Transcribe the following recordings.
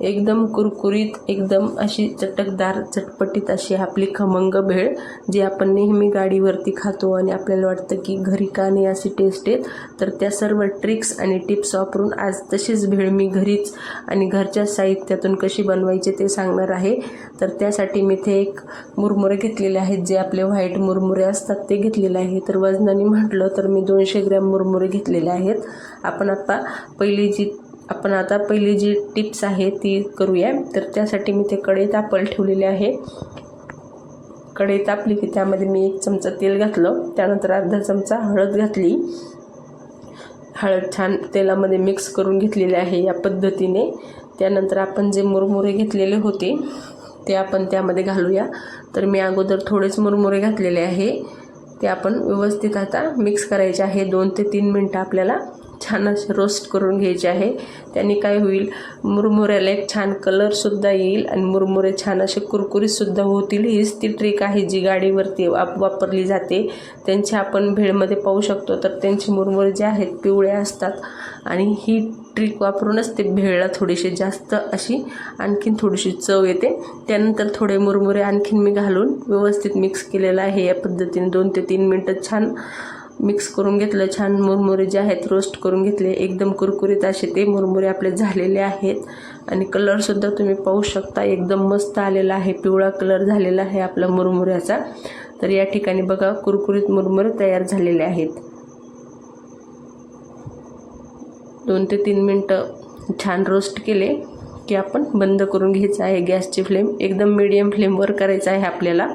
एकदम कुरकुरीत एकदम अशी चटकदार चटपटीत अशी आपली खमंग भेळ जी आपण नेहमी गाडीवरती खातो आणि आपल्याला वाटतं की घरी का नाही अशी टेस्ट येत. तर त्या सर्व ट्रिक्स आणि टिप्स वापरून आज तशीच भेळ मी घरीच आणि घरच्या साहित्यातून कशी बनवायची ते सांगणार आहे. तर त्यासाठी मी इथे एक मुरमुरे घेतलेले आहेत जे आपले व्हाईट मुरमुरे असतात ते घेतलेले आहे. तर वजनाने म्हटलं तर मी दोनशे ग्रॅम मुरमुरे घेतलेले आहेत. आपण आता पहिली जी आपण आता पहिली जी टिप्स आहे ती करूया. तर त्यासाठी मी ते कढई तापल ठेवलेले आहे. कढई तापली की त्यामध्ये मी एक चमचा तेल घातलं. त्यानंतर अर्धा चमचा हळद घातली. हळद छान तेलामध्ये मिक्स करून घेतलेले आहे या पद्धतीने. त्यानंतर आपण जे मुरमुरे घेतलेले होते ते आपण त्यामध्ये घालूया. तर मी अगोदर थोडेच मुरमुरे घातलेले आहे. ते आपण व्यवस्थित आता मिक्स करायचे आहे. दोन ते तीन मिनटं आपल्याला छान असे रोस्ट करून घ्यायचे आहे. त्याने काय होईल? मुरमुऱ्याला एक छान कलरसुद्धा येईल आणि मुरमुरे छान असे कुरकुरीतसुद्धा होतील. हीच ती ट्रिक आहे जी गाडीवरती वाप वापरली जाते. त्यांची आपण भेळमध्ये पाहू शकतो तर त्यांचे मुरमुरे जे आहेत पिवळे असतात. आणि ही ट्रिक वापरूनच ते भेळला थोडीशी जास्त अशी आणखीन थोडीशी चव येते. त्यानंतर थोडे मुरमुरे आणखीन मी घालून व्यवस्थित मिक्स केलेलं आहे. या पद्धतीने दोन ते तीन मिनटं छान मिक्स करून घेतलं छान मुरमुरे जे आहेत रोस्ट करून घेतले. एकदम कुरकुरीत असे ते मुरमुरे आपले झालेले आहेत. आणि कलरसुद्धा तुम्ही पाहू शकता. एकदम मस्त आलेला आहे. पिवळा कलर झालेला आहे आपला मुरमुऱ्याचा. तर या ठिकाणी बघा कुरकुरीत मुरमुरे तयार झालेले आहेत. दोन ते तीन मिनटं छान रोस्ट केले. की आपण बंद करून घ्यायचं आहे गॅसची फ्लेम. एकदम मिडियम फ्लेमवर करायचं आहे आपल्याला.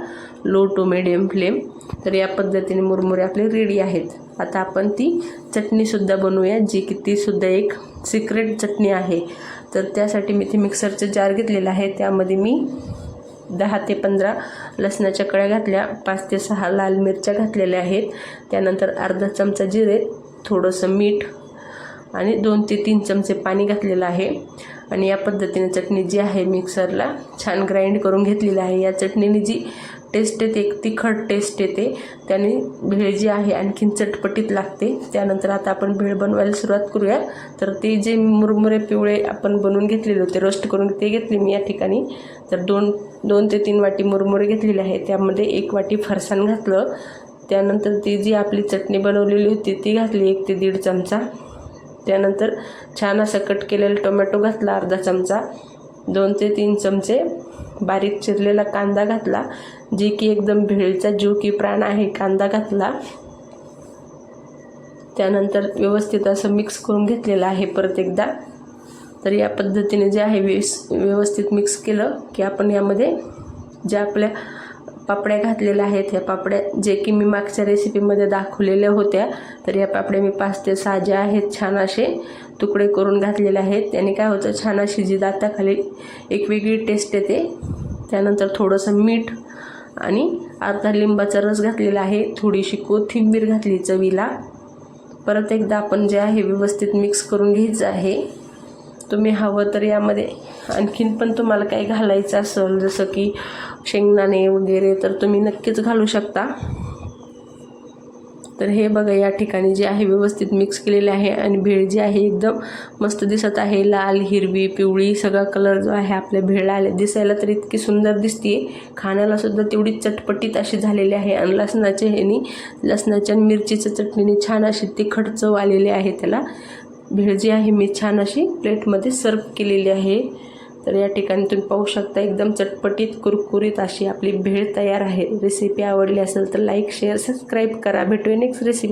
लो टू मिडियम फ्लेम तर या पद्धतीने मुरमुरे आपले रेडी आहेत. आता आपण ती चटणीसुद्धा बनवूया जी की तीसुद्धा एक सिक्रेट चटणी आहे. तर त्यासाठी मी ते मिक्सरचं जार घेतलेलं आहे. त्यामध्ये मी दहा ते पंधरा लसणाच्या कळ्या घातल्या पाच ते सहा लाल मिरच्या घातलेल्या आहेत. त्यानंतर अर्धा चमचा जिरे थोडंसं मीठ आणि दोन ते तीन चमचे पाणी घातलेलं आहे. आणि या पद्धतीने चटणी जी आहे मिक्सरला छान ग्राइंड करून घेतलेली आहे. या चटणीने जी टेस्ट येते एक तिखट टेस्ट येते त्याने भेळ जी आहे आणखीन चटपटीत लागते. त्यानंतर आता आपण भेळ बनवायला सुरुवात करूया. तर ते जे मुरमुरे पिवळे आपण बनवून घेतलेले होते रोस्ट करून ते घेतले मी या ठिकाणी. तर दोन दोन ते तीन वाटी मुरमुरे घेतलेले आहे त्यामध्ये एक वाटी फरसाण घातलं. त्यानंतर ती जी आपली चटणी बनवलेली होती ती घातली एक ते दीड चमचा. त्यानंतर छान असं कट केलेला टोमॅटो घातला अर्धा चमचा. दोन ते तीन चमचे बारीक चिरलेला कांदा घातला जे की एकदम भेळचा जीव की प्राण आहे कांदा घातला. त्यानंतर व्यवस्थित असं मिक्स करून घेतलेलं आहे परत एकदा. तर या पद्धतीने जे आहे व्यवस्थित मिक्स केलं की आपण यामध्ये ज्या आपल्या पापड्या घातलेल्या आहेत. ह्या पापड्या जे की मी मागच्या रेसिपीमध्ये दाखवलेल्या होत्या. तर या पापड्या मी पाच ते सहा ज्या आहेत छान असे तुकडे करून घातलेले आहेत. त्याने काय होतं छान अशी जी दाताखाली एक वेगळी टेस्ट येते. त्यानंतर थोडंसं मीठ आणि अर्धा लिंबाचा रस घातलेला आहे. थोडीशी कोथिंबीर घातली चवीला. परत एकदा आपण जे आहे व्यवस्थित मिक्स करून घ्यायचं आहे. तुम्ही हवं तर यामध्ये आणखीन पण तुम्हाला काही घालायचं असेल जसं की शेंगदाणे वगैरे तर तुम्ही नक्कीच घालू शकता. तर हे बघा या ठिकाणी जे आहे व्यवस्थित मिक्स केलेले आहे आणि भेळ जी आहे एकदम मस्त दिसत आहे. लाल हिरवी पिवळी सगळा कलर जो आहे आपल्या भेळला आले दिसायला तर इतकी सुंदर दिसते खाण्याला सुद्धा तेवढी चटपटीत अशी झालेली आहे आणि लसणाच्या ह्यानी लसणाच्या आणि मिरचीच्या चटणीने छान अशी तिखट चव आलेली आहे त्याला. भेळ जी आहे मी छान अशी प्लेटमध्ये सर्व केलेली आहे. तर या ठिकाणी तुम्ही पाहू शकता एकदम चटपटीत कुरकुरीत अशी आपली भेळ तयार आहे. रेसिपी आवडली असेल तर लाईक शेअर सबस्क्राईब करा. भेटूया नेक्स्ट रेसिपी